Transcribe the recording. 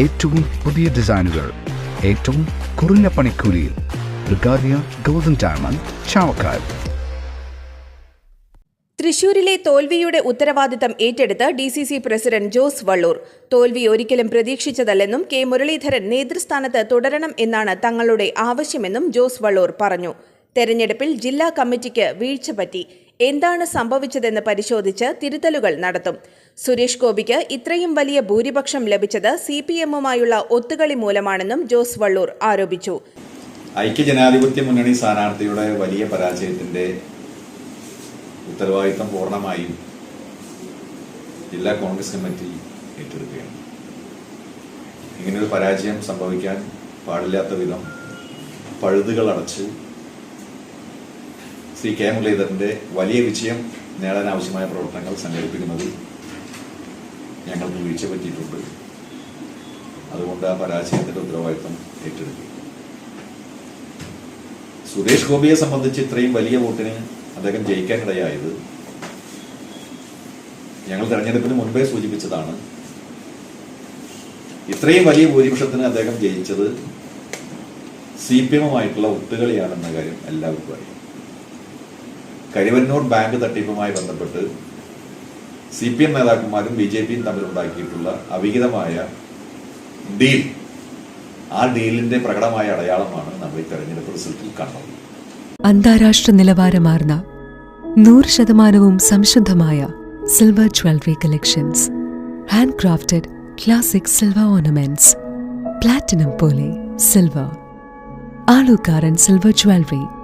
ഏറ്റവും പുതിയ ഡിസൈനുകൾ ഏറ്റവും കുറഞ്ഞ പണിക്കൂലിയിൽ ബ്രിഗാദിയ ഗോൾഡൻ ഡയമണ്ട് ചാവക്കാട്. തൃശൂരിലെ തോൽവിയുടെ ഉത്തരവാദിത്തം ഏറ്റെടുത്ത് D C C president Jose Valloor. തോൽവി ഒരിക്കലും പ്രതീക്ഷിച്ചതല്ലെന്നും കെ മുരളീധരൻ നേതൃസ്ഥാനത്ത് തുടരണം എന്നാണ് തങ്ങളുടെ ആവശ്യമെന്നും ജോസ് വള്ളൂർ പറഞ്ഞു. തെരഞ്ഞെടുപ്പിൽ ജില്ലാ കമ്മിറ്റിക്ക് വീഴ്ച പറ്റി. എന്താണ് സംഭവിച്ചതെന്ന് പരിശോധിച്ച് തിരുത്തലുകൾ നടത്തും. സുരേഷ് ഗോപിക്ക് ഇത്രയും വലിയ ഭൂരിപക്ഷം ലഭിച്ചത് സി പി എമ്മുമായുള്ള ഒത്തുകളി മൂലമാണെന്നും ജോസ് വള്ളൂർ ആരോപിച്ചു. ഐക്യജനാധിപത്യ മുന്നണി സ്ഥാനാർത്ഥിയുടെ വലിയ പരാജയത്തിന്റെ ഉത്തരവാദിത്തം പൂർണമായും ജില്ലാ കോൺഗ്രസ് കമ്മിറ്റി ഏറ്റെടുക്കുകയാണ്. ഇങ്ങനൊരു പരാജയം സംഭവിക്കാൻ പാടില്ലാത്ത വിധം പഴുതുകൾ അടച്ച് ശ്രീ കെ മുരളീധരന്റെ വലിയ വിജയം നേടാൻ ആവശ്യമായ പ്രവർത്തനങ്ങൾ സംഘടിപ്പിക്കുന്നതിൽ ഞങ്ങൾക്ക് വീഴ്ച പറ്റിയിട്ടുണ്ട്. അതുകൊണ്ട് ആ പരാജയത്തിന്റെ ഉത്തരവാദിത്വം ഏറ്റെടുക്കും. സുരേഷ് ഗോപിയെ സംബന്ധിച്ച് ഇത്രയും വലിയ വോട്ടിന് അദ്ദേഹം ജയിക്കാനിടയായത് ഞങ്ങൾ തെരഞ്ഞെടുപ്പിന് മുൻപേ സൂചിപ്പിച്ചതാണ്. ഇത്രയും വലിയ ഭൂരിപക്ഷത്തിന് അദ്ദേഹം ജയിച്ചത് സി പി എമ്മുമായിട്ടുള്ള ഒത്തുകളിയാണെന്ന കാര്യം എല്ലാവർക്കും അറിയാം. കഴിവന്നൂർ ബാങ്ക് തട്ടിപ്പുമായി ബന്ധപ്പെട്ട് സി പി എം നേതാക്കന്മാരും ബി ജെ പിയും തമ്മിലുണ്ടാക്കിയിട്ടുള്ള അവിഹിതമായ ഡീൽ. ആ ഡീലിന്റെ പ്രകടമായ അടയാളമാണ് നമ്മൾ ഈ തെരഞ്ഞെടുപ്പ് റിസൾട്ടിൽ കണ്ടത്. അന്താരാഷ്ട്ര നിലവാരമാർന്ന നൂറ് ശതമാനവും സംശുദ്ധമായ silver jewellery collections. Hand crafted classic silver ornaments. Platinum പോലെ silver. Aalukkaran silver jewellery.